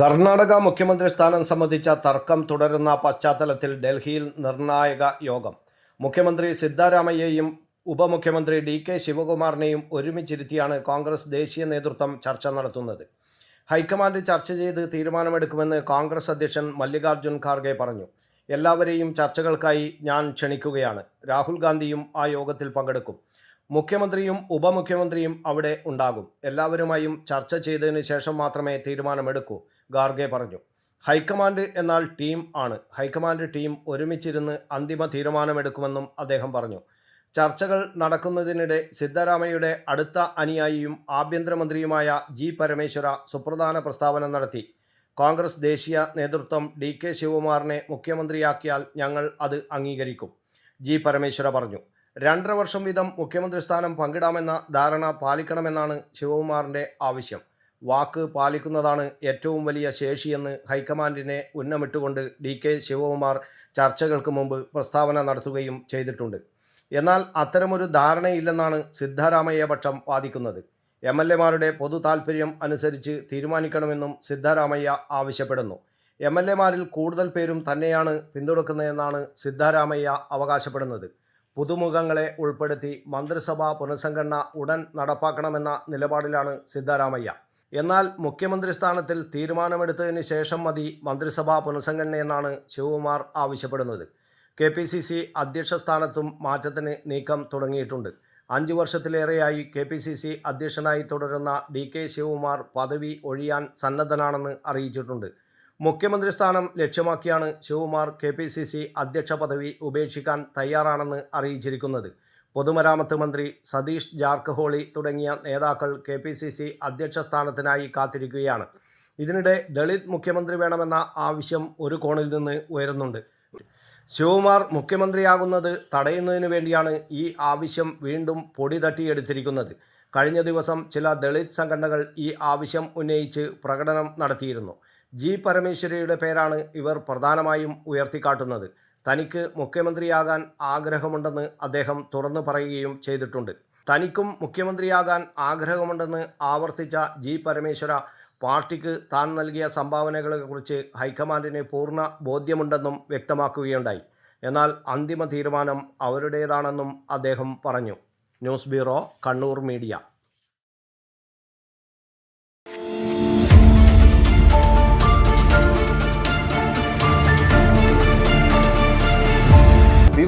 കർണാടക മുഖ്യമന്ത്രി സ്ഥാനം സംബന്ധിച്ച തർക്കം തുടരുന്ന പശ്ചാത്തലത്തിൽ ഡൽഹിയിൽ നിർണായക യോഗം. മുഖ്യമന്ത്രി സിദ്ധാരാമയ്യയും ഉപമുഖ്യമന്ത്രി ഡി കെ ശിവകുമാറിനെയും ഒരുമിച്ചിരുത്തിയാണ് കോൺഗ്രസ് ദേശീയ നേതൃത്വം ചർച്ച നടത്തുന്നത്. ഹൈക്കമാൻഡ് ചർച്ച ചെയ്ത് തീരുമാനമെടുക്കുമെന്ന് കോൺഗ്രസ് അധ്യക്ഷൻ മല്ലികാർജുൻ ഖാർഗെ പറഞ്ഞു. എല്ലാവരെയും ചർച്ചകൾക്കായി ഞാൻ ക്ഷണിക്കുകയാണ്. രാഹുൽ ഗാന്ധിയും ആ യോഗത്തിൽ പങ്കെടുക്കും. മുഖ്യമന്ത്രിയും ഉപമുഖ്യമന്ത്രിയും അവിടെ ഉണ്ടാകും. എല്ലാവരുമായും ചർച്ച ചെയ്തതിന് ശേഷം മാത്രമേ തീരുമാനമെടുക്കൂ ഗാർഗെ പറഞ്ഞു. ഹൈക്കമാൻഡ് എന്നാൽ ടീം ആണ്. ഹൈക്കമാൻഡ് ടീം ഒരുമിച്ചിരുന്ന് അന്തിമ തീരുമാനമെടുക്കുമെന്നും അദ്ദേഹം പറഞ്ഞു. ചർച്ചകൾ നടക്കുന്നതിനിടെ സിദ്ധരാമയ്യയുടെ അടുത്ത അനുയായിയും ആഭ്യന്തരമന്ത്രിയുമായ ജി പരമേശ്വര സുപ്രധാന പ്രസ്താവന നടത്തി. കോൺഗ്രസ് ദേശീയ നേതൃത്വം ഡി കെ ശിവകുമാറിനെ മുഖ്യമന്ത്രിയാക്കിയാൽ ഞങ്ങൾ അത് അംഗീകരിക്കും. ജി പരമേശ്വര പറഞ്ഞു. രണ്ടര വർഷം വീതം മുഖ്യമന്ത്രി സ്ഥാനം പങ്കിടാമെന്ന ധാരണ പാലിക്കണമെന്നാണ് ശിവകുമാറിന്റെ ആവശ്യം. വാക്ക് പാലിക്കുന്നതാണ് ഏറ്റവും വലിയ ശേഷിയെന്ന് ഹൈക്കമാൻഡിനെ ഉന്നമിട്ടുകൊണ്ട് ഡി കെ ശിവകുമാർ ചർച്ചകൾക്ക് മുമ്പ് പ്രസ്താവന നടത്തുകയും ചെയ്തിട്ടുണ്ട്. എന്നാൽ അത്തരമൊരു ധാരണയില്ലെന്നാണ് സിദ്ധാരാമയ്യ പക്ഷം വാദിക്കുന്നത്. എം എൽ എമാരുടെ പൊതു താൽപ്പര്യം അനുസരിച്ച് തീരുമാനിക്കണമെന്നും സിദ്ധാരാമയ്യ ആവശ്യപ്പെടുന്നു. എം എൽ എമാരിൽ കൂടുതൽ പേരും തന്നെയാണ് പിന്തുണക്കുന്നതെന്നാണ് സിദ്ധാരാമയ്യ അവകാശപ്പെടുന്നത്. പുതുമുഖങ്ങളെ ഉൾപ്പെടുത്തി മന്ത്രിസഭാ പുനഃസംഘടന ഉടൻ നടപ്പാക്കണമെന്ന നിലപാടിലാണ് സിദ്ധാരാമയ്യ. എന്നാൽ മുഖ്യമന്ത്രി സ്ഥാനത്തിൽ തീരുമാനമെടുത്തതിന് ശേഷം മതി മന്ത്രിസഭാ പുനഃസംഘടനയെന്നാണ് ശിവകുമാർ ആവശ്യപ്പെടുന്നത്. കെ പി സി സി അധ്യക്ഷ സ്ഥാനത്തും മാറ്റത്തിന് നീക്കം തുടങ്ങിയിട്ടുണ്ട്. അഞ്ചു വർഷത്തിലേറെയായി കെ പി സി സി അധ്യക്ഷനായി തുടരുന്ന ഡി കെ ശിവകുമാർ പദവി ഒഴിയാൻ സന്നദ്ധനാണെന്ന് അറിയിച്ചിട്ടുണ്ട്. മുഖ്യമന്ത്രി സ്ഥാനം ലക്ഷ്യമാക്കിയാണ് Shivakumar K P C C അധ്യക്ഷ പദവി ഉപേക്ഷിക്കാൻ തയ്യാറാണെന്ന് അറിയിച്ചിരിക്കുന്നത്. പൊതുമരാമത്ത് മന്ത്രി സതീഷ് ജാർക്കഹോളി തുടങ്ങിയ നേതാക്കൾ കെ പി സി സി അധ്യക്ഷ സ്ഥാനത്തിനായി കാത്തിരിക്കുകയാണ്. ഇതിനിടെ ദളിത് മുഖ്യമന്ത്രി വേണമെന്ന ആവശ്യം ഒരു കോണിൽ നിന്ന് ഉയരുന്നുണ്ട്. ശിവകുമാർ മുഖ്യമന്ത്രിയാകുന്നത് തടയുന്നതിനു വേണ്ടിയാണ് ഈ ആവശ്യം വീണ്ടും പൊടി തട്ടിയെടുത്തിരിക്കുന്നത്. കഴിഞ്ഞ ദിവസം ചില ദളിത് സംഘടനകൾ ഈ ആവശ്യം ഉന്നയിച്ച് പ്രകടനം നടത്തിയിരുന്നു. ജി പരമേശ്വരയുടെ പേരാണ് ഇവർ പ്രധാനമായും ഉയർത്തിക്കാട്ടുന്നത്. തനിക്ക് മുഖ്യമന്ത്രിയാകാൻ ആഗ്രഹമുണ്ടെന്ന് അദ്ദേഹം തുറന്നു പറയുകയും ചെയ്തിട്ടുണ്ട്. തനിക്കും മുഖ്യമന്ത്രിയാകാൻ ആഗ്രഹമുണ്ടെന്ന് ആവർത്തിച്ച ജി പരമേശ്വര പാർട്ടിക്ക് താൻ നൽകിയ സംഭാവനകളെക്കുറിച്ച് ഹൈക്കമാൻഡിന് പൂർണ ബോധ്യമുണ്ടെന്നും വ്യക്തമാക്കുകയുണ്ടായി. എന്നാൽ അന്തിമ തീരുമാനം അവരുടേതാണെന്നും അദ്ദേഹം പറഞ്ഞു. News bureau Kannur media.